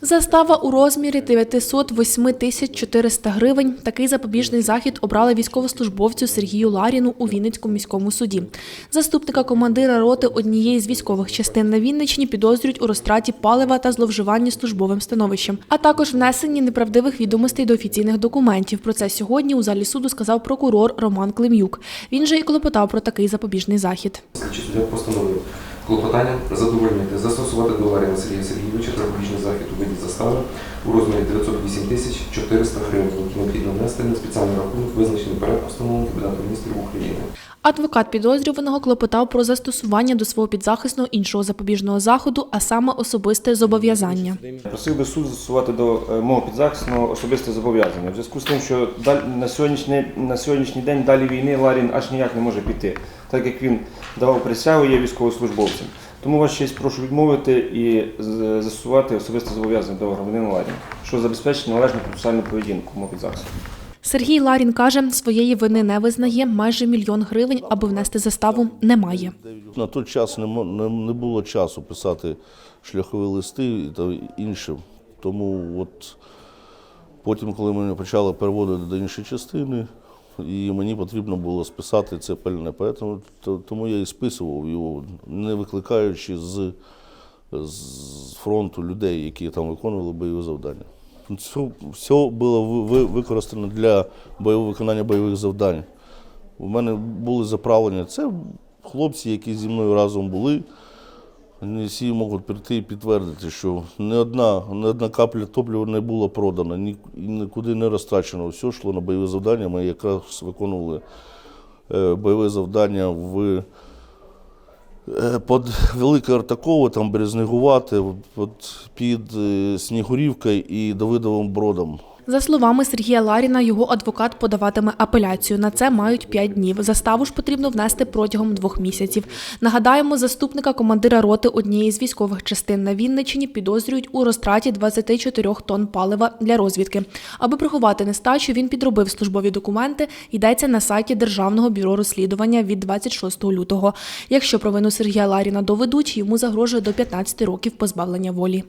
Застава у розмірі 908 тисяч 400 гривень. Такий запобіжний захід обрали військовослужбовцю Сергію Ларіну у Вінницькому міському суді. Заступника командира роти однієї з військових частин на Вінниччині підозрюють у розтраті палива та зловживанні службовим становищем, а також внесенні неправдивих відомостей до офіційних документів. Про це сьогодні у залі суду сказав прокурор Роман Клим'юк. Він же і клопотав про такий запобіжний захід. Постановив клопотання задовольнити, застосувати до Ларіна Сергія Сергійовича запобіжний захід у виді застави у розмірі 908 тисяч 400 гривень, які необхідно внести на спеціальний рахунок, визначений Адвокат підозрюваного клопотав про застосування до свого підзахисного іншого запобіжного заходу, а саме особисте зобов'язання. Просив би суд застосувати до е, мого підзахисного особисте зобов'язання. В зв'язку з тим, що на сьогоднішній, на сьогоднішній день далі війни Ларін аж ніяк не може піти, так як він давав присягу, є військовослужбовцем. Тому вас честь прошу відмовити і застосувати особисте зобов'язання до громадянина Ларіна, що забезпечить належну процесуальну поведінку мого підзахису. Сергій Ларін каже, своєї вини не визнає, майже мільйон гривень, аби внести заставу, немає. На той час не, було часу писати шляхові листи та інше. Тому от потім, коли мене почали переводити до іншої частини, і мені потрібно було списати це пальне. Тому я і списував його, не викликаючи з, з фронту людей, які там виконували бойові завдання. Все було ви- ви- використано для бойового виконання бойових завдань. У мене були заправлення. Це хлопці, які зі мною разом були. Вони всі можуть прийти і підтвердити, що ні одна, ні одна капля топлива не була продана, ні, нікуди не розтрачено. Все йшло на бойові завдання. Ми якраз виконували е, бойове завдання в під Велике Артакове, там Березнегувате, от під е, Снігурівкою і Давидовим Бродом. За словами Сергія Ларіна, його адвокат подаватиме апеляцію. На це мають 5 днів. Заставу ж потрібно внести протягом двох місяців. Нагадаємо, заступника командира роти однієї з військових частин на Вінниччині підозрюють у розтраті 24 тонн палива для розвідки. Аби приховати нестачу, він підробив службові документи. Йдеться на сайті Державного бюро розслідування від 26 лютого. Якщо провину Сергія Ларіна доведуть, йому загрожує до 15 років позбавлення волі.